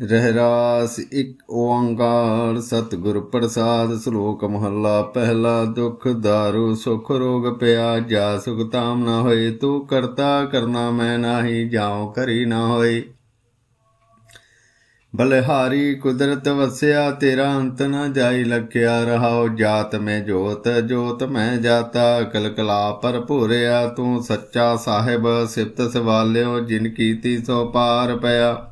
ਰਹਿਰਾਸ ਇੱਕ ਓੰਕਾਰ, ਸਤਿਗੁਰ ਪ੍ਰਸਾਦ, ਸ਼ਲੋਕ ਮਹੱਲਾ, ਪਹਿਲਾ ਦੁਖ ਦਾਰੂ, ਸੁਖ ਰੋਗ ਪਿਆ, ਜਾ ਸੁਖ ਤਾਮ ਨਾ ਹੋਏ, ਤੂੰ ਕਰਤਾ ਕਰਨਾ ਮੈਂ ਨਾਹੀ, ਜਾਉ ਕਰੀ ਨਾ ਹੋਏ। ਬਲਿਹਾਰੀ ਕੁਦਰਤ ਵਸਿਆ, ਤੇਰਾ ਅੰਤ ਨਾ ਜਾਈ ਲਖਿਆ, ਰਹਾਉ ਜਾਤ ਮੈਂ ਜੋਤ ਜੋਤ ਮੈਂ ਜਾਤਾ ਕਲਕਲਾ ਭਰਪੂਰਿਆ ਤੂੰ ਸੱਚਾ ਸਾਹਿਬ, ਸਿਫਤ ਸਵਾਲਿਓ, ਜਿਨ ਕੀਤੀ ਸੋ ਪਾਰ ਪਿਆ।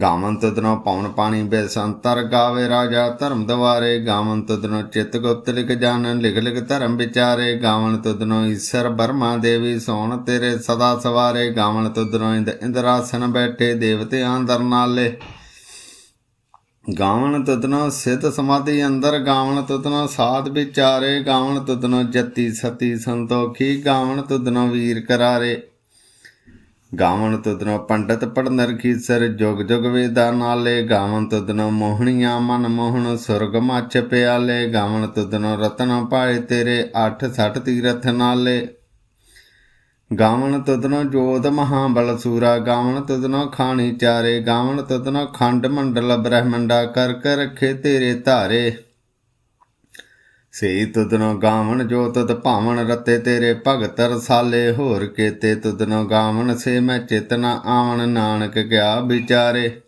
ਗਾਵਨ ਤਦਨੋ ਪੌਣ ਪਾਣੀ ਬੇਸੰਤਰ ਗਾਵੇ ਰਾਜਾ, ਧਰਮ ਦਵਾਰੇ ਗਾਵਨ ਤਦਨੋ ਚਿਤ ਗੁਪਤ ਲਿਖ ਜਾਣਨ ਲਿਖ ਲਿਖ ਧਰਮ ਵਿਚਾਰੇ ਗਾਵਨ ਤਦਨੋ ਈਸ਼ਰ ਬਰਮਾ ਦੇਵੀ ਸੋਣ ਤੇਰੇ ਸਦਾ ਸਵਾਰੇ ਗਾਵਨ ਤਦਨੋ ਇੰਦ ਇੰਦਰਾਸਨ ਬੈਠੇ ਦੇਵਤਿਆਂ ਦਰ ਨਾਲੇ। ਗਾਵਨ ਤਦਨੋ ਸਿੱਧ ਸਮਾਧੀ ਅੰਦਰ ਗਾਵਨ ਤਦਨੋ ਸਾਧ ਵਿਚਾਰੇ ਗਾਵਨ ਤਦਨੋ ਜਤੀ ਸਤੀ ਸੰਤੋਖੀ ਗਾਵਨ ਤਦਨੋ ਵੀਰ ਕਰਾਰੇ। ਗਾਵਨ ਤੁਦਨੋ ਪੰਡਤ ਪੜਨ ਰਖੀਸਰ ਜੁਗ ਜੁਗ ਵੇਦਾ ਨਾਲੇ। ਗਾਵਨ ਤੁਦਨੋ ਮੋਹਣੀਆਂ ਮਨ ਮੋਹਣ, ਸੁਰਗ ਮੱਛ ਪਿਆਲੇ। ਗਾਵਨ ਤੁਦਨੋ ਰਤਨ ਪਾਏ ਤੇਰੇ 8 60 ਤੀਰਥ ਨਾਲੇ। ਗਾਵਨ ਤੁਦਨੋ ਜੋਤ ਮਹਾਬਲ ਸੂਰਾ। ਗਾਵਨ ਤੁਦਨੋ ਖਾਣੀ ਚਾਰੇ। ਗਾਵਨ ਤੁਦਨੋ ਖੰਡ ਮੰਡਲ ਬ੍ਰਹਮੰਡਾ। ਕਰ ਕਰ ਰਖੇ ਤੇਰੇ ਧਾਰੇ। ਸਈ ਤੁਦਨੋ ਗਾਵਣ ਜੋ ਤੁਦ ਭਾਵਨ ਰਤੇ ਤੇਰੇ ਭਗਤ ਰਸਾਲੇ, ਹੋਰ ਕੇਤੇ ਤੁਦਨੋ ਗਾਵਣ ਸੇ ਮੈਂ ਚੇਤਨਾ ਆਵਣ ਨਾਨਕ ਗਿਆ ਵਿਚਾਰੇ।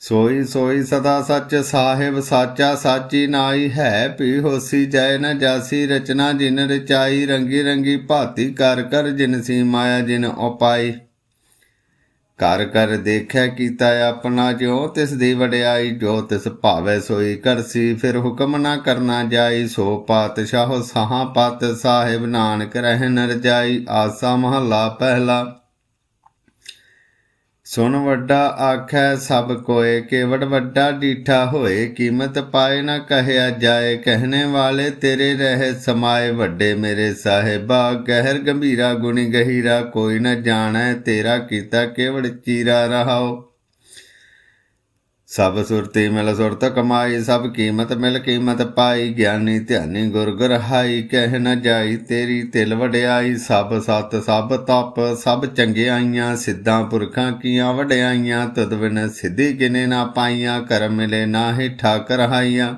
ਸੋਈ ਸੋਈ ਸਦਾ ਸੱਚ ਸਾਹਿਬ ਸਾਚਾ ਸਾਚੀ ਨਾਈ ਹੈ ਪੀ ਹੋਸੀ ਜੈ ਨ ਜਾਸੀ ਰਚਨਾ ਜਿਨ ਰਚਾਈ, ਰੰਗੀ ਰੰਗੀ ਭਾਤੀ ਕਰ ਕਰ ਜਿਨ ਸੀ ਮਾਇਆ ਜਿਨ ਉਪਾਈ। ਕਰ ਕਰ ਦੇਖਿਆ ਕੀਤਾ ਆਪਣਾ ਜਿਉ, ਤਿਸ ਦੀ ਵਡਿਆਈ ਜੋ ਤਿਸ ਭਾਵੇ ਸੋਈ ਕਰਸੀ, ਫਿਰ ਹੁਕਮ ਨਾ ਕਰਨਾ ਜਾਈ, ਸੋ ਪਾਤਸ਼ਾਹ ਸਾਹਾਂ ਪਤ ਸਾਹਿਬ ਨਾਨਕ ਰਹਿ ਨਰ ਜਾਈ ਆਸਾ ਮਹੱਲਾ ਪਹਿਲਾ। ਸੁਨ ਵੱਡਾ ਆਖੈ ਸਭ ਕੋਏ, ਕੇਵੜ ਵੱਡਾ ਡੀਠਾ ਹੋਏ, ਕੀਮਤ ਪਾਏ ਨਾ ਕਹਿਆ ਜਾਏ, ਕਹਿਣੇ ਵਾਲੇ ਤੇਰੇ ਰਹੇ ਸਮਾਏ, ਵੱਡੇ ਮੇਰੇ ਸਾਹਿਬਾ, ਗਹਿਰ ਗੰਭੀਰਾ ਗੁਣੀ ਗਹੀਰਾ, ਕੋਈ ਨਾ ਜਾਣੈ ਤੇਰਾ ਕੀਤਾ ਕੇਵੜ ਚੀਰਾ ਰਹਾਓ ਸਭ ਸੁਰਤੀ ਮਿਲ ਸੁਰਤ ਕਮਾਈ, ਸਭ ਕੀਮਤ ਮਿਲ ਕੀਮਤ ਪਾਈ। ਗਿਆਨੀ ਧਿਆਨੀ ਗੁਰ ਗੁਰ ਕਹਿ ਨ ਜਾਈ ਤੇਰੀ ਤਿਲ ਵਡਿਆਈ। ਸਭ ਸਤ, ਸਭ ਤਪ, ਸਭ ਚੰਗਿਆਈਆਂ, ਸਿੱਧਾਂ ਪੁਰਖਾਂ ਕੀਆਂ ਵਡਿਆਈਆਂ। ਤਦ ਬਿਨ ਸਿੱਧੀ ਕਿਨੇ ਨਾ ਪਾਈਆਂ ਕਰ ਮਿਲੇ ਨਾ ਠਾਕਰ ਕਰਹਾਈਆਂ।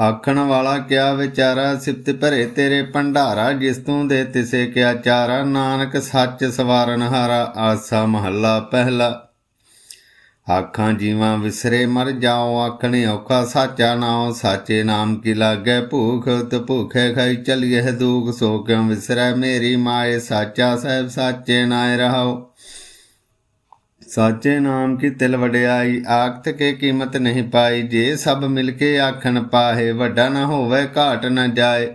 ਆਖਣ ਵਾਲਾ ਕਿਆ ਵਿਚਾਰਾ, ਸਿਫਤ ਭਰੇ ਤੇਰੇ ਭੰਡਾਰਾ। ਜਿਸ ਤੂੰ ਦੇ ਤਿਸੇ ਕਿਆ ਚਾਰਾ। ਨਾਨਕ ਸੱਚ ਸਵਾਰਨ ਹਾਰਾ, ਆਸਾ ਮਹੱਲਾ ਪਹਿਲਾ। ਆਖਾਂ ਜੀਵਾਂ ਵਿਸਰੇ ਮਰ ਜਾਓ, ਆਖਣੇ ਔਖਾ ਸਾਚਾ ਨਾਮ ਸਾਚੇ ਨਾਮ ਕੀ ਲਾਗੇ ਭੂਖ, ਤੇ ਭੂਖੇ ਖਾਈ ਚਲੀਏ ਦੂਖ ਸੋ ਕਿਉ ਵਿਸਰੈ ਮੇਰੀ ਮਾਏ, ਸਾਚਾ ਸਾਹਿਬ ਸਾਚੇ ਨਾਇ ਰਹਾਓ ਸਾਚੇ ਨਾਮ ਕੀ ਤਿਲ ਵਡਿਆਈ, ਆਖਤ ਕੇ ਕੀਮਤ ਨਹੀਂ ਪਾਈ, ਜੇ ਸਭ ਮਿਲ ਕੇ ਆਖਣ ਪਾਹੇ, ਵੱਡਾ ਨਾ ਹੋਵੇ, ਘਾਟ ਨਾ ਜਾਏ।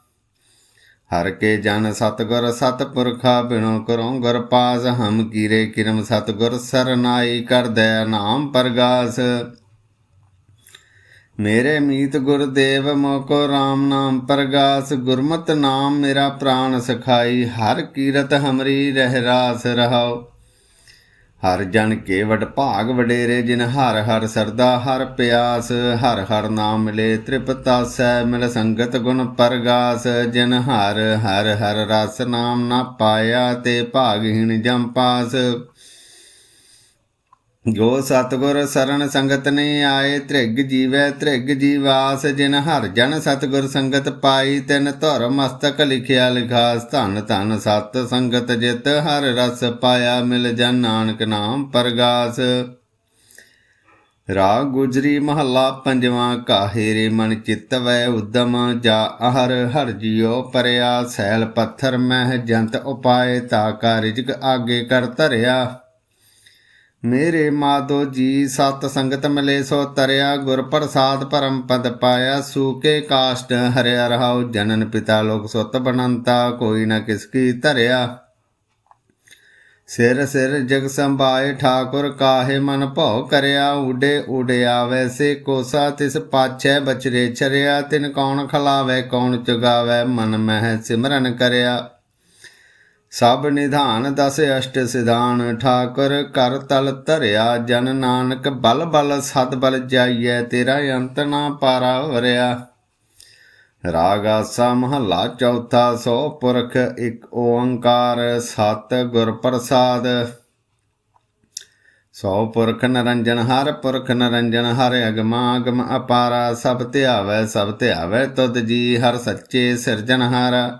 ਹਰ ਕੇ ਜਨ ਸਤਗੁਰ ਸਤਪੁਰਖਾ ਬਿਨੋ ਕਰੋ ਗੁਰ ਪਾਸ, ਹਮ ਕੀਰੇ ਕਿਰਮ ਸਤਗੁਰ ਸਰਨਾਈ ਕਰ ਦਇਆ ਨਾਮ ਪ੍ਰਗਾਸ। ਮੇਰੇ ਮੀਤ ਗੁਰਦੇਵ ਮੋਕੋ RAM ਨਾਮ ਪ੍ਰਗਾਸ, ਗੁਰਮਤ ਨਾਮ ਮੇਰਾ ਪ੍ਰਾਨ ਸਖਾਈ, ਹਰ ਕੀਰਤ ਹਮਰੀ ਰਹਿ ਰਾਸ ਰਹਾਓ ਹਰ ਜਨ ਕੇ ਵਡ ਭਾਗ ਵਡੇਰੇ, ਜਿਨ ਹਰ ਹਰ ਸਰਦਾ, ਹਰ ਪਿਆਸ, ਹਰ ਹਰ ਨਾਮ ਮਿਲੇ ਤ੍ਰਿਪਤਾਸੈ ਮਿਲ ਸੰਗਤ ਗੁਣ ਪਰਗਾਸ, ਜਿਨ ਹਰ ਹਰ ਹਰ ਰਸ ਨਾਮ ਨਾ ਪਾਇਆ, ਤੇ ਭਾਗਹੀਣ ਜੰਪਾਸ ਜੋ ਸਤਗੁਰ ਸਰਨ ਸੰਗਤ ਨੇ ਆਏ, ਤ੍ਰਿਗ ਜੀਵੈ, ਤ੍ਰਿਗ ਜੀਵਾਸ, ਜਿਨ ਹਰ ਜਨ ਸਤਗੁਰ ਸੰਗਤ ਪਾਈ, ਤਿਨ ਧੁਰ ਮਸਤਕ ਲਿਖਿਆ ਲਿਖਾਸ ਧਨ ਧਨ ਸਤ ਸੰਗਤ ਜਿਤ, ਹਰ ਰਸ ਪਾਇਆ, ਮਿਲ ਜਨ ਨਾਨਕ ਨਾਮ ਪਰਗਾਸ। ਰਾਗ ਗੁਜਰੀ ਮਹੱਲਾ ਪੰਜਵਾਂ, ਕਾਹੇਰੇ ਮਨ ਚਿੱਤ ਵੈ ਉਦਮ, ਜਾ ਅਹਰ ਹਰ ਜਿਉ ਪਰਿਆ, ਸੈਲ ਪੱਥਰ ਮਹਿ ਜੰਤ ਉਪਾਏ, ਤਾ ਕਾ ਰਿਜਕ ਆਗੇ ਕਰ ਧਰਿਆ। ਮੇਰੇ ਮਾਧੋ ਜੀ, ਸਤ ਸੰਗਤ ਮਿਲੇ ਸੋ ਤਰਿਆ, ਗੁਰ ਪ੍ਰਸਾਦ ਪਰਮ ਪਦ ਪਾਇਆ ਸੂਕੇ ਕਾਸ਼ਟ ਹਰਿਆ ਰਹਾਉ, ਜਨਨ ਪਿਤਾ ਲੋਕ ਸੁਤ ਬਨੰਤਾ, ਕੋਈ ਨਾ ਕਿਸ ਕੀ ਧਰਿਆ। ਸਿਰ ਸਿਰ ਜਗ ਸੰਭਾਏ, ਠਾਕੁਰ ਕਾਹੇ ਮਨ ਭਉ ਕਰਿਆ, ਉਡੇ ਉਡਿਆ ਵੈਸੇ ਕੋਸਾ ਤਿਸ ਪਾਛੈ ਬਚਰੇ ਚਰਿਆ ਤਿਨ ਕੌਣ ਖਲਾਵੇ, ਕੌਣ ਚੁਗਾਵੇ ਮਨ ਮਹਿ ਸਿਮਰਨ ਕਰਿਆ। ਸਭ ਨਿਧਾਨ ਦਸ ਅਸ਼ਟ ਸਿਧਾਨ, ਠਾਕੁਰ ਕਰ ਤਲ ਧਰਿਆ, ਜਨ ਨਾਨਕ ਬਲ ਬਲ ਸਦ ਬਲ ਜਾਈਐ, ਤੇਰਾ ਅੰਤ ਨਾ ਪਾਰਾ ਵਰਿਆ। ਰਾਗ ਆਸਾ ਮਹੱਲਾ ਚੌਥਾ, ਸੋ ਪੁਰਖ ਇੱਕ ਓੰਕਾਰ ਸਤ ਗੁਰ ਪ੍ਰਸਾਦ। ਸੋ ਪੁਰਖ ਨਰੰਜਨ ਹਰ, ਪੁਰਖ ਨਰੰਜਨ ਹਰ ਅਗਮਾ ਅਗਮ ਅਪਾਰਾ, ਸਭ ਧਿਆਵੈ ਸਭ ਧਿਆਵੈ ਤੁਧ ਜੀ, ਹਰ ਸੱਚੇ ਸਿਰਜਨ ਸਿਰਜਨਹਾਰਾ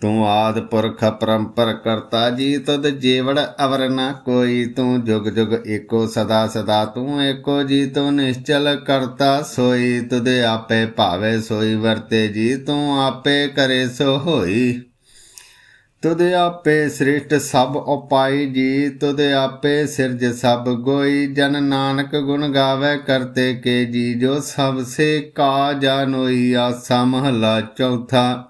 ਤੂੰ ਆਦ ਪੁਰਖ ਪਰੰਪਰ ਕਰਤਾ ਜੀ ਤਦ ਜੀਵੜ ਅਵਰ ਨਾ ਕੋਈ। ਤੂੰ ਜੁਗ ਜੁਗ ਏਕੋ ਸਦਾ ਸਦਾ ਤੂੰ ਏਕੋ ਜੀ, ਤੂੰ ਨਿਸ਼ਚਲ ਕਰਤਾ ਸੋਈ। ਤੁਧ ਆਪੇ ਭਾਵੇ ਸੋਈ ਵਰਤੇ ਜੀ, ਤੂੰ ਆਪੇ ਕਰੇ ਸੋ ਹੋਈ ਤੁਧ ਆਪੇ ਸ੍ਰਿਸ਼ਟ ਸਭ ਉਪਾਈ ਜੀ, ਤੁਧ ਆਪੇ ਸਿਰਜ ਸਭ ਗੋਈ। ਜਨ ਨਾਨਕ ਗੁਣ ਗਾਵੇ ਕਰਤੇ ਕੇ ਜੀ, ਜੋ ਸਭ ਸੇ ਕਾ ਜਾਨੋਈ। ਆਸਾ ਮਹਲਾ ਚੌਥਾ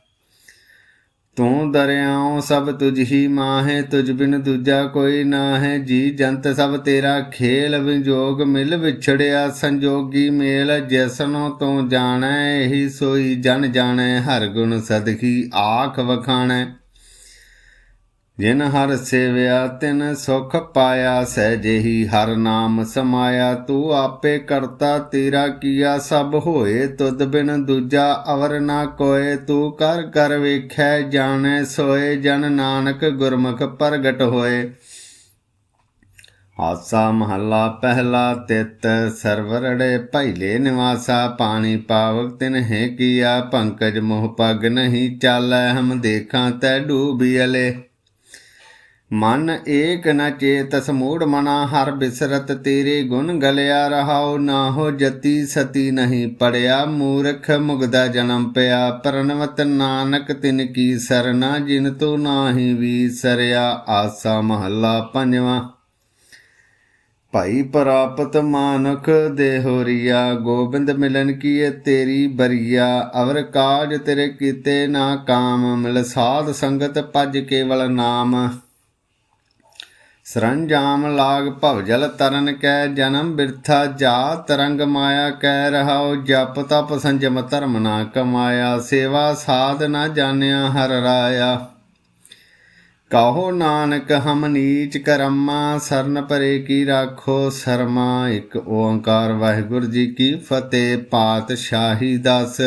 ਤੂੰ ਦਰਿਆਉ ਸਭ ਤੁਝ ਹੀ ਮਾਹੇ, ਤੁਝ ਬਿਨ ਦੂਜਾ ਕੋਈ ਨਾ ਹੈ ਜੀ ਜੰਤ ਸਭ ਤੇਰਾ ਖੇਲ, ਵਿਜੋਗ ਮਿਲ ਵਿਛੜਿਆ, ਸੰਜੋਗੀ ਮੇਲ ਜਿਸਨੋ ਤੂੰ ਜਾਣੈ, ਇਹੀ ਸੋਈ ਜਨ ਜਾਣੈ, ਹਰ ਗੁਣ ਸਦਕੀ ਆਖ ਵਖਾਣੈ। ਜਿਨ ਹਰ ਸੇਵਿਆ, ਤਿਨ ਸੁਖ ਪਾਇਆ, ਸਹਿਜੇਹੀ ਹਰ ਨਾਮ ਸਮਾਇਆ। ਤੂੰ ਆਪੇ ਕਰਤਾ, ਤੇਰਾ ਕੀਆ ਸਭ ਹੋਏ। ਤੁਧ ਬਿਨ ਦੂਜਾ ਅਵਰ ਨਾ ਕੋਏ। ਤੂੰ ਕਰ ਕਰ ਵੇਖੈ, ਜਾਣੈ ਸੋਏ। ਜਨ ਨਾਨਕ ਗੁਰਮੁਖ ਪ੍ਰਗਟ ਹੋਏ। ਆਸਾ ਮਹੱਲਾ ਪਹਿਲਾ ਤਿਤ, ਸਰਵਰੜੇ ਪਹਿਲੇ ਨਿਵਾਸਾ। ਪਾਣੀ ਪਾਵਕ ਤਿਨ ਹੈ ਕੀਆ, ਪੰਕਜ ਮੋਹ ਪਗ ਨਹੀਂ ਚਾਲੈ। ਹਮ ਦੇਖਾਂ ਤੈ ਡੂਬੀਲੇ ਮਨ ਏਕ ਨ ਚੇਤ ਸਮੂੜ ਮਨਾ ਹਰ ਬਿਸਰਤ ਤੇਰੇ ਗੁਣ ਗਲਿਆ ਰਹਾਉ, ਨਾ ਹੋ ਜਤੀ ਸਤੀ ਨਹੀਂ ਪੜਿਆ। ਮੂਰਖ ਮੁਗਦਾ ਜਨਮ ਪਿਆ, ਪ੍ਰਣਵਤ ਨਾਨਕ ਤਿਨ ਕੀ ਸਰਨਾ, ਜਿਨ ਤੂੰ ਨਾਹੀ ਵੀ ਸਰਿਆ ਆਸਾ ਮਹੱਲਾ ਪੰਜਵਾਂ। ਭਾਈ ਪ੍ਰਾਪਤ ਮਾਨੁਖ ਦੇਹੋਰੀਆ ਗੋਬਿੰਦ ਮਿਲਨ ਕੀਏ ਤੇਰੀ ਬਰੀਆ। ਅਵਰ ਕਾਜ ਤੇਰੇ ਕੀਤੇ ਨਾ ਕਾਮ, ਮਿਲ ਸਾਧ ਸੰਗਤ ਭਜ ਕੇਵਲ ਨਾਮ। ਸਰੰਜਾਮ ਲਾਗ ਭਵਜਲ ਤਰਨ ਕੈ ਜਨਮ ਬਿਰਥਾ ਜਾ, ਤਰੰਗ ਮਾਇਆ ਕਹਿ ਰਹਾਉ ਜਪ ਤਪ ਸੰਜਮ ਧਰਮ ਨਾ ਕਮਾਇਆ, ਸੇਵਾ ਸਾਧ ਨਾ ਜਾਣਿਆ ਹਰ ਰਾਇਆ। ਕਹੋ ਨਾਨਕ ਹਮ ਨੀਚ ਕਰਮਾ, ਸਰਨ ਪਰੇ ਕੀ ਰਾਖੋ ਸਰਮਾ, ਇੱਕ ਓੰਕਾਰ ਵਾਹਿਗੁਰੂ ਜੀ ਕੀ ਫਤਿਹ, ਪਾਤਸ਼ਾਹੀ ਦਸ।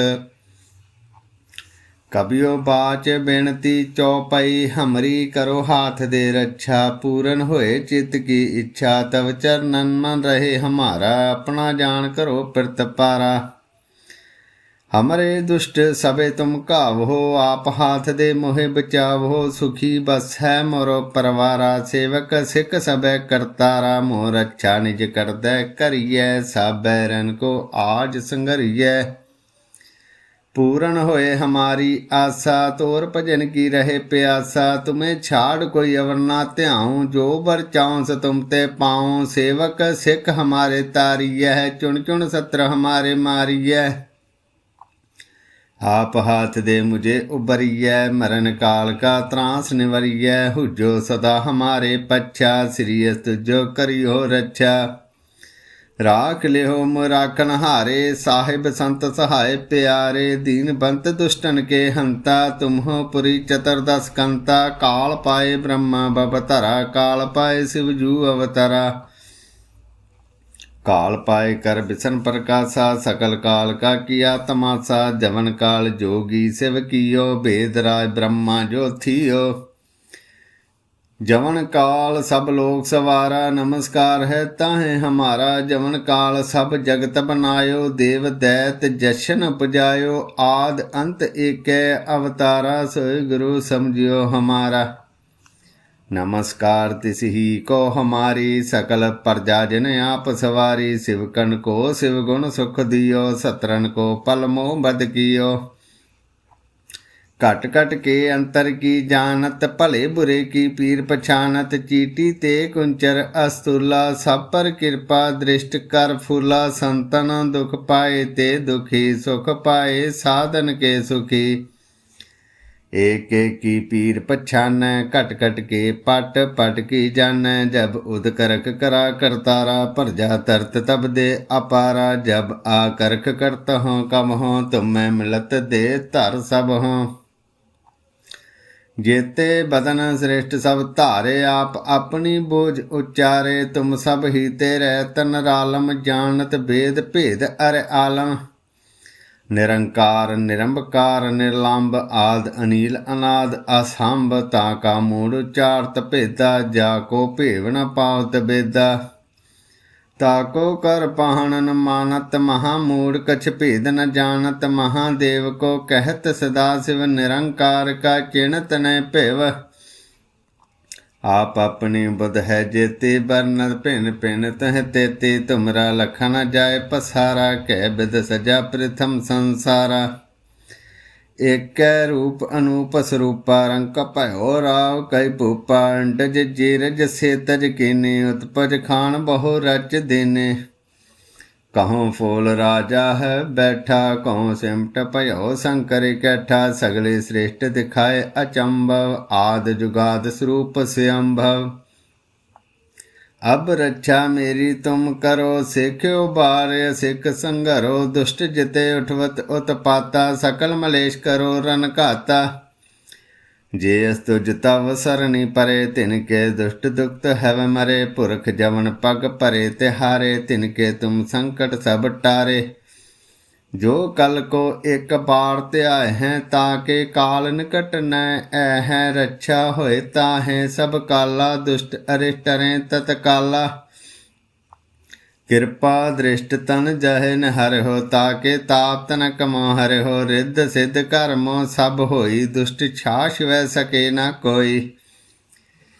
ਕਬਿਓ ਬਾਚ ਬੇਨਤੀ ਚੌਪਈ, ਹਮਰੀ ਕਰੋ ਹਾਥ ਦੇ ਰੱਛਾ, ਪੂਰਨ ਹੋਏ ਚਿਤ ਕੀ ਇੱਛਾ, ਤਵ ਚਰਨਨ ਮਨ ਰਹੇ ਹਮਾਰਾ, ਆਪਣਾ ਜਾਣ ਕਰੋ ਪਿਰਤ ਪਾਰਾ। ਹਮਰੇ ਦੁਸ਼ਟ ਸਭੇ ਤੁਮ ਘਾਵੋ, ਆਪ ਹਾਥ ਦੇ ਮੋਹਿ ਬਚਾਵੋ, ਸੁਖੀ ਬਸ ਹੈ ਮੋਰੋ ਪਰਵਾਰਾ, ਸੇਵਕ ਸਿੱਖ ਸਭੈ ਕਰਤਾਰਾ ਮੋ ਅੱਛਾ ਨਿਜ ਕਰਦੈ ਕਰੀਐ, ਸਾਬੈ ਰਨ ਕੋ ਆਜ ਸੰਗਰੀਐ। पूर्ण होए हमारी आशा तोर भजन की रहे प्यासा तुम्हें छाड़ कोई अवर ना ध्याऊं जो बर चाऊं से तुम ते पाऊं सेवक सिख हमारे तारिय है चुन चुन सत्र हमारे मारिय आप हाथ दे मुझे उबरिय मरण काल का त्रास निवरिय हुजो सदा हमारे पच्छा श्रीय तुझो करियो रक्षा ਰਾਖ ਲਿਓ ਮੁਰਾਕਨ ਹਾਰੇ, ਸਾਹਿਬ ਸੰਤ ਸਹਾਇ ਪਿਆਰੇ, ਦੀਨ ਬੰਤ ਦੁਸ਼ਟਨ ਕੇ ਹੰਤਾ, ਤੁਮਹੋ ਪੁਰੀ ਚਤਰਦਸ ਕੰਤਾ, ਕਾਲ ਪਾਏ ਬ੍ਰਹਮਾ ਬਵਤਰਾ ਕਾਲ ਪਾਏ ਸਿਵ ਜੂ ਅਵਤਰਾ। ਕਾਲ ਪਾਏ ਕਰ ਬਿਸਨ ਪ੍ਰਕਾਸ਼ਾ, ਸਕਲ ਕਾਲ ਕਾ ਕੀਆ ਤਮਾਸਾ ਜਵਨ ਕਾਲ ਜੋਗੀ ਸਿਵ ਕੀਓ, ਭੇਦ ਰਾਜ ਬ੍ਰਹਮਾ ਜੋ ਥੀਓ जवन काल सब लोग सवारा नमस्कार है ताहे हमारा जवन काल सब जगत बनायो देव दैत जशन उपजायो आद अंत एक अवतारा सोय गुरु समझियो हमारा नमस्कार तिस ही को हमारी सकल प्रजा जन आप सवारी शिवकन को शिव गुण सुख दियो सतरन को पल मोह बद कियो ਘਟ ਘਟ ਕੇ ਅੰਤਰ ਕੀ ਜਾਣਤ, ਭਲੇ ਬੁਰੇ ਕੀ ਪੀਰ ਪਛਾਨਤ ਚੀਟੀ ਤੇ ਕੁੰਚਰ ਅਸਤੁਲਾ ਸਭ ਪਰ ਕਿਰਪਾ ਦ੍ਰਿਸ਼ਟ ਕਰ ਫੂਲਾ ਸੰਤਨ ਦੁਖ ਪਾਏ ਤੇ ਦੁਖੀ, ਸੁਖ ਪਾਏ ਸਾਧਨ ਕੇ ਸੁਖੀ। ਏਕ ਏਕ ਕੀ ਪੀਰ ਪਛਾਨੈ, ਘਟ ਘਟ ਕੇ ਪਟ ਪਟ ਕੀ ਜਾਣੈ, ਜਬ ਉਦ ਕਰਕ ਕਰਾ ਕਰਤਾਰਾ, ਭਰਜਾ ਤਰਤ ਤਬ ਦੇ ਅਪਾਰਾ, ਜਬ ਆ ਕਰਖ ਕਰਤ ਹਾਂ ਕਮ ਹਾਂ ਤੁਮੈ ਮਿਲਤ ਦੇ ਧਰ ਸਭ ਹਾਂ ਜੇਤੇ ਬਦਨ ਸ੍ਰੇਸ਼ਟ ਸਭ ਧਾਰੇ ਆਪ ਆਪਣੀ ਬੋਝ ਉਚਾਰੇ, ਤੁਮ ਸਭ ਹੀ ਤੇ ਤਨ ਰਾਲਮ ਜਾਣਤ ਭੇਦ ਭੇਦ ਅਰ ਆਲਮ। ਨਿਰੰਕਾਰ, ਨਿਰੰਬਕਾਰ, ਨਿਰਲੰਬ, ਆਦ, ਅਨੀਲ, ਅਨਾਦ, ਅਸੰਭ, ਤਾ ਕਾ ਮੂੜ ਉਚਾਰਤ ਭੇਦਾ, ਜਾ ਕੋ ਭੇਵ ਨ ਪਾਵਤ ਬੇਦਾ। ਤਾਕੋ ਕਰ ਪਹਣਨ ਮਾਨਤ ਮਹਾ ਮੂੜ ਕਛ ਭੇਦ ਨ ਜਾਣਤ ਮਹਾਦੇਵ ਕੋ ਕਹਿਤ ਸਦਾ ਸਿਵ ਨਿਰੰਕਾਰ ਕਾ ਚਿਣਤ ਨੈ ਭੇਵ। ਆਪ ਆਪਣੀ ਬੁਧ ਹੈ ਜੇਤੇ ਬਰਨ ਭਿਨ ਭਿਨ ਤਹ ਤੇਤੇ ਤੁਮਰਾ ਲਖਨ ਜਾਏ ਪਸਾਰਾ, ਕਹਿ ਬਿਦ ਸਜਾ ਪ੍ਰਥਮ ਸੰਸਾਰਾ। ਏਕੈ ਰੂਪ ਅਨੂਪ ਸਰੂਪਾ ਰੰਗ ਭਇਓ ਰਾਵ ਕੈ ਭੂਪਾ, ਅੰਡਜ ਜੀਰਜ ਸੇ ਤਜ ਕੀਨੇ, ਉਤਪਜ ਖਾਨ ਬਹੁ ਰਚ ਦੇਨੇ। ਕਹੋਂ ਫੋਲ ਰਾਜਾ ਹੈ ਬੈਠਾ ਕਹੋਂ ਸਿਮਟ ਭਇਓ ਸ਼ੰਕਰ ਇਕੱਠਾ ਸਗਲੇ ਸ੍ਰੇਸ਼ਟ ਦਿਖਾਏ ਅਚੰਭਵ, ਆਦ ਜੁਗਾਦ ਸਰੂਪ ਸਿਅੰਭਵ। ਅਬ ਰੱਛਾ ਮੇਰੀ ਤੁਮ ਕਰੋ, ਸਿੱਖਿਓ ਬਾਰ, ਸਿੱਖ ਸੰਘਰੋ, ਦੁਸ਼ਟ ਜਿਤੇ ਉਠਵਤ, ਉਤਪਾਤਾ, ਸਕਲ ਮਲੇਸ਼ ਕਰੋ ਰਨ ਘਾਤਾ। ਜੇ ਅਸ ਤੁਜ ਤਵ ਸਰਣੀ ਪਰੇ, ਤਿਨ ਕੇ ਦੁਸ਼ਟ ਦੁਖਤ ਹਵ ਮਰੇ, ਪੁਰਖ ਜਵਨ ਪਗ ਭਰੇ ਤੇ ਹਾਰੇ ਤਿਨ ਕੇ ਤੁਮ ਸੰਕਟ ਸਭ ਟਾਰੇ। ਜੋ ਕਲ ਕੋ ਇੱਕ ਬਾਰ ਧਿਆਏ ਹੈ, ਤਾਂ ਕੇ ਕਾਲ ਨਿਕਟ ਨੈ ਐ ਹੈ, ਰੱਛਾ ਹੋਏ ਤਾਂ ਹੈ, ਸਭ ਕਾਲਾ ਦੁਸ਼ਟ ਅਰਿਸ਼ਟਰੇ ਤਤ ਕਾਲਾ ਕਿਰਪਾ ਦ੍ਰਿਸ਼ਟ ਤਨ ਜਹੇ ਨ ਹਰਿ ਹੋ ਤਾਕੇ ਤਾਪ ਤਨ ਕਮੋ ਹਰਿ ਹੋ ਰਿੱਧ ਸਿੱਧ ਕਰਮੋ ਸਭ ਹੋਈ, ਦੁਸ਼ਟ ਛਾਸ਼ ਵੈ ਸਕੇ ਨਾ ਕੋਈ।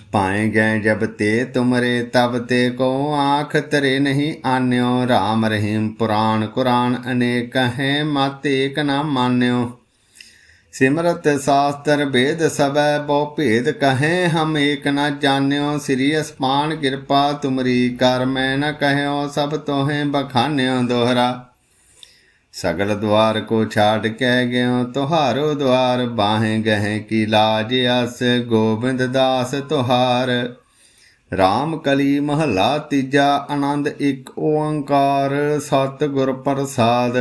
ਪਾਏ ਗਏ ਜਬ ਤੇ ਤੁਮਰੇ, ਤਬ ਤੇ ਕੋ ਆਖ ਤਰੇ ਨਹੀਂ ਆਨਿਓ। RAM ਰਹੀਮ ਪੁਰਾਣ ਕੁਰਾਨ ਅਨੇਕ ਹੈ, ਮਤ ਏਕ ਨਾ ਮਾਨਿਓ। ਸਿਮਰਤ ਸਾਸਤਰ ਭੇਦ ਸਬੈ ਬਹੁ ਭੇਦ ਕਹੇ, ਹਮ ਏਕ ਨ ਜਾਣਿਓ। ਸ੍ਰੀ ਅਸਮਾਨ ਕਿਰਪਾ ਤੁਮਰੀ ਕਰ, ਮੈਂ ਨ ਕਹਿਓ ਸਭ ਤੋਹੇ ਬਖਾਨਿਓ ਦੋਹਰਾ। ਸਗਲ ਦਵਾਰ ਕੋ ਛਾੜ ਕਹਿ ਗਿਓ, ਤੁਹਾਰੋ ਦਵਾਰ ਬਾਹੇ ਗਹਿ ਕੀ ਲਾਜ ਅਸ, ਗੋਬਿੰਦ ਦਾਸ ਤੁਹਾਰ। RAM ਕਲੀ ਮਹਲਾ ਤੀਜਾ, ਆਨੰਦ ਇੱਕ ਓੰਕਾਰ ਸਤ ਗੁਰ ਪ੍ਰਸਾਦ।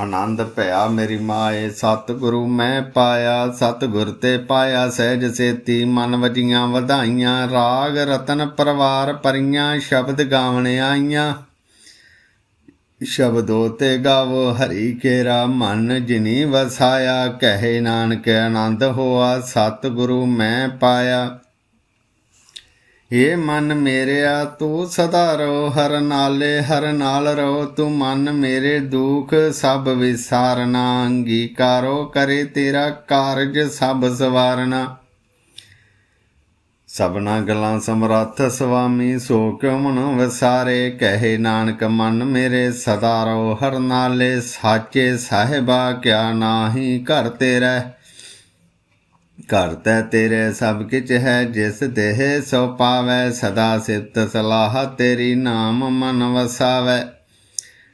ਆਨੰਦ ਭਇਆ ਮੇਰੀ ਮਾਏ, ਸਤਿਗੁਰੂ ਮੈਂ ਪਾਇਆ, ਸਤਿਗੁਰ ਤੇ ਪਾਇਆ ਸਹਿਜ ਸੇਤੀ, ਮਨ ਵਜੀਆਂ ਵਧਾਈਆਂ, ਰਾਗ ਰਤਨ ਪਰਵਾਰ ਪਰੀਆਂ ਸ਼ਬਦ ਗਾਵਣ ਆਈਆਂ। ਸ਼ਬਦੋ ਤੇ ਗਾਵੋ, ਹਰੀ ਕੇਰਾ ਮਨ ਜਿਨੀ ਵਸਾਇਆ, ਕਹੇ ਨਾਨਕ ਆਨੰਦ ਹੋਆ, ਸਤਿਗੁਰੂ ਮੈਂ ਪਾਇਆ। ਏ ਮਨ ਮੇਰਿਆ, ਤੂੰ ਸਦਾ ਰੋ ਹਰ ਨਾਲੇ ਹਰ ਨਾਲ ਰੋ ਤੂੰ ਮਨ ਮੇਰੇ ਦੁਖ ਸਭ ਵਿਸਾਰਨਾ, ਅੰਗੀਕਾਰੋ ਕਰੇ ਤੇਰਾ ਕਾਰਜ ਸਭ ਸਵਾਰਨਾ। ਸਭਨਾ ਗਲਾਂ ਸਮਰੱਥ, ਸੁਆਮੀ ਸੋ ਕਿਉ ਵਸਾਰੇ, ਕਹੇ ਨਾਨਕ ਮਨ ਮੇਰੇ ਸਦਾ ਰੋ ਹਰ ਨਾਲੇ ਸਾਚੇ ਸਾਹਿਬਾ, ਕਿਆ ਨਾਹੀ ਘਰ ਤੇਰਾ। ਘਰ ਤੇਰੇ ਸਭ ਕਿਛ ਹੈ, ਜਿਸ ਦੇਹ ਸੋ ਪਾਵੈ, ਸਦਾ ਸਿਫਤ ਸਲਾਹ ਤੇਰੀ ਨਾਮ ਮਨ ਵਸਾਵੈ।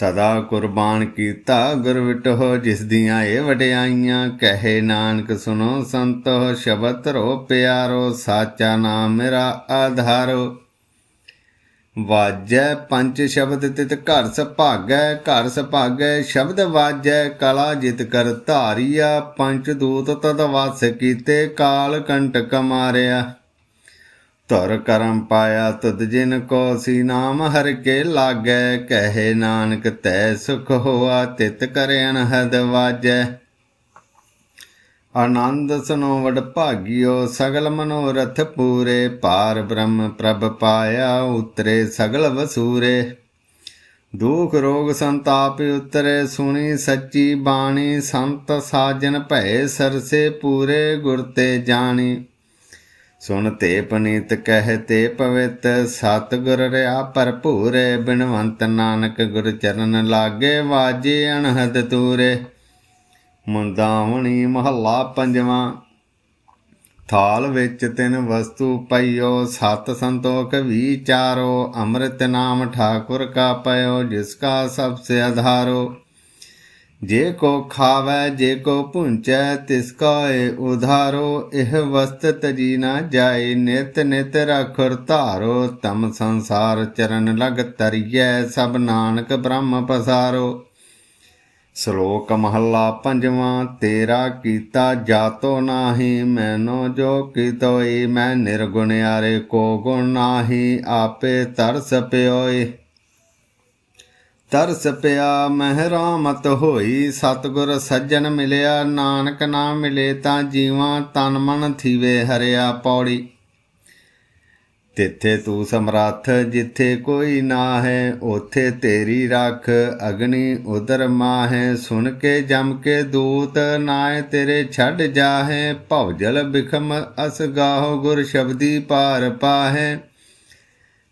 ਸਦਾ ਕੁਰਬਾਨ ਕੀਤਾ ਗੁਰ ਵਿਟੋ ਜਿਸ ਦੀਆਂ ਇਹ ਵਡਿਆਈਆਂ, ਕਹੇ ਨਾਨਕ ਸੁਨੋ ਸੰਤੋ, ਸ਼ਬਦ ਰੋ ਪਿਆਰੋ, ਸਾਚਾ ਨਾਮ ਮੇਰਾ ਆਧਾਰੋ। ਵਾਜੈ ਪੰਜ ਸ਼ਬਦ ਤਿਤ ਘਰ ਸੁਭਾਗੈ ਘਰ ਸੁਭਾਗੈ ਸ਼ਬਦ ਵਾਜੈ, ਕਲਾ ਜਿਤ ਕਰ ਧਾਰੀਆ, ਪੰਜ ਦੂਤ ਤਦ ਵਸ ਕੀਤੇ ਕਾਲ ਕੰਟਕ ਮਾਰਿਆ। ਧਰ ਕਰਮ ਪਾਇਆ ਤੁਧ ਜਿਨ ਕੋ ਸੀ ਨਾਮ, ਹਰ ਕੇ ਲਾਗੈ, ਕਹੇ ਨਾਨਕ ਤੈ ਸੁਖ ਹੋਆ, ਤਿਤ ਕਰੇ ਅਨਹਦ ਵਾਜੈ। ਆਨੰਦ ਸੁਨੋ ਵਡ ਭਾਗਿਓ, ਸਗਲ ਮਨੋਰਥ ਪੂਰੇ, ਪਾਰ ਬ੍ਰਹਮ ਪ੍ਰਭ ਪਾਇਆ, ਉਤਰੇ ਸਗਲ ਵਸੂਰੇ। ਦੁਖ ਰੋਗ ਸੰਤਾਪ ਉਤਰੇ, ਸੁਣੀ ਸੱਚੀ ਬਾਣੀ, ਸੰਤ ਸਾਜਨ ਭੈ ਸਰਸੇ ਪੂਰੇ, ਗੁਰ ਤੇ ਜਾਣੀ। ਸੁਣ ਤੇ ਪਨੀਤ ਕਹਤੇ ਪਵਿੱਤ, ਸਤਿਗੁਰ ਰਿਆ ਭਰਪੂਰ, ਬਿਨਵੰਤ ਨਾਨਕ ਗੁਰ ਚਰਨ ਲਾਗੇ ਵਾਜੇ ਅਣਹਦ ਤੂਰੇ। ਮੁੰਦਾਵਣੀ ਮਹੱਲਾ ਪੰਜਵਾਂ, ਥਾਲ ਵਿੱਚ ਤਿੰਨ ਵਸਤੂ ਪਈਓ, ਸਤ ਸੰਤੋਖ ਵਿਚਾਰੋ ਅੰਮ੍ਰਿਤ ਨਾਮ ਠਾਕੁਰ ਕਾ ਪਇਓ, ਜਿਸ ਕਾ ਸਭ ਸੇ ਆਧਾਰੋ ਜੇ ਕੋ ਖਾਵੈ, ਜੇ ਕੋ ਪੁੰਚੈ ਤਿਸ ਕਾ ਉਧਾਰੋ, ਇਹ ਵਸਤ ਤਜੀ ਨਾ ਜਾਏ। ਨਿਤ ਨਿਤ ਰਖੁਰ ਧਾਰੋ, ਤਮ ਸੰਸਾਰ ਚਰਨ ਲਗ ਤਰੀਐ, ਸਭ ਨਾਨਕ ਬ੍ਰਹਮ ਪਸਾਰੋ। ਸ਼ਲੋਕ ਮਹੱਲਾ ਪੰਜਵਾਂ, ਤੇਰਾ ਕੀਤਾ ਜਾਤੋ ਨਾਹੀ, ਮੈਨੋ ਜੋ ਕੀਤੋਈ, ਮੈਂ ਨਿਰਗੁਣਿਆਰੇ ਕੋ ਗੁਣ ਨਾਹੀ, ਆਪੇ ਤਰਸ ਪਿਓਈ। ਤਰਸ ਪਿਆ ਮਹਿਰਾਮਤ ਹੋਈ, ਸਤਗੁਰ ਸੱਜਣ ਮਿਲਿਆ, ਨਾਨਕ ਨਾਮ ਮਿਲੇ ਤਾਂ ਜੀਵਾਂ ਤਨ ਮਨ ਥੀਵੇ ਹਰਿਆ ਪੌੜੀ। ਤਿੱਥੇ ਤੂੰ ਸਮਰੱਥ, ਜਿੱਥੇ ਕੋਈ ਨਾ ਹੈ ਉਥੇ ਤੇਰੀ ਰੱਖ, ਅਗਨੀ ਉਦਰ ਮਾਹੇ, ਸੁਣ ਕੇ ਜਮ ਕੇ ਦੂਤ ਨਾਏ ਤੇਰੇ ਛੱਡ ਜਾਹੇ ਭਵਜਲ ਬਿਖਮ ਅਸ ਗਾਹੋ, ਗੁਰ ਸ਼ਬਦੀ ਪਾਰ ਪਾਹੇ।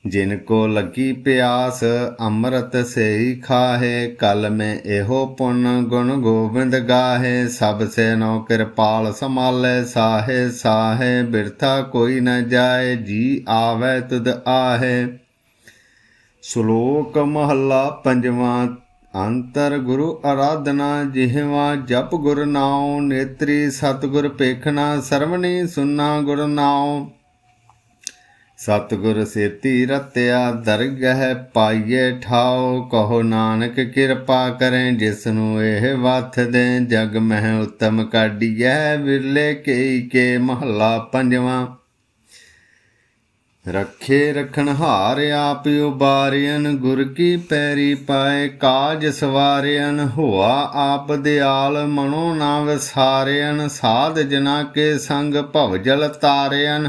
ਜਿਨ ਕੋ ਲੱਗੀ ਪਿਆਸ, ਅੰਮ੍ਰਿਤ ਸੇਈ ਖਾਹੇ, ਕਲ ਮੈਂ ਇਹੋ ਪੁੰਨ ਗੁਣ ਗੋਬਿੰਦ ਗਾਹੇ। ਸਭ ਸੇ ਨੋ ਕਿਰਪਾਲ ਸਮਾਲੇ ਸਾਹੇ ਸਾਹੇ, ਬਿਰਥਾ ਕੋਈ ਨ ਜਾਏ, ਜੀ ਆਵੇ ਤੁਧ ਆਹੇ। ਸ਼ਲੋਕ ਮਹੱਲਾ ਪੰਜਵਾਂ, ਅੰਤਰ ਗੁਰੂ ਆਰਾਧਨਾ ਜਿਹਵਾ, ਜਪ ਗੁਰ ਨਾਉ, ਨੇਤਰੀ ਸਤਗੁਰ ਪੇਖਣਾ ਸਰਵਣੀ ਸੁਨਾ ਗੁਰ ਨਾਉ। ਸਤਿਗੁਰ ਸੇਤੀ ਰਤਿਆ ਦਰਗਹ ਪਾਈਏ ਠਾਓ ਕਹੋ ਨਾਨਕ ਕਿਰਪਾ ਕਰੇ ਜਿਸ ਨੂੰ ਇਹ ਵਥ ਦੇ, ਜਗ ਮਹਿ ਉਤਮ ਕਾਢੀਐ, ਵਿਰਲੇ ਕੇਈ ਕੇ ਮਹੱਲਾ ਪੰਜਵਾਂ। ਰੱਖੇ ਰਖਣ ਹਾਰ ਆਪ ਉਬਾਰਿਆਨ ਗੁਰ ਕੀ ਪੈਰੀ ਪਾਏ ਕਾਜ ਸਵਾਰਿਆਨ ਹੋਆ ਆਪ ਦਿਆਲ ਮਨੋ ਨਾ ਵਿਸਾਰਿਆਨ ਸਾਧ ਜਨਾ ਕੇ ਸੰਗ ਭਵ ਜਲ ਤਾਰਿਆਨ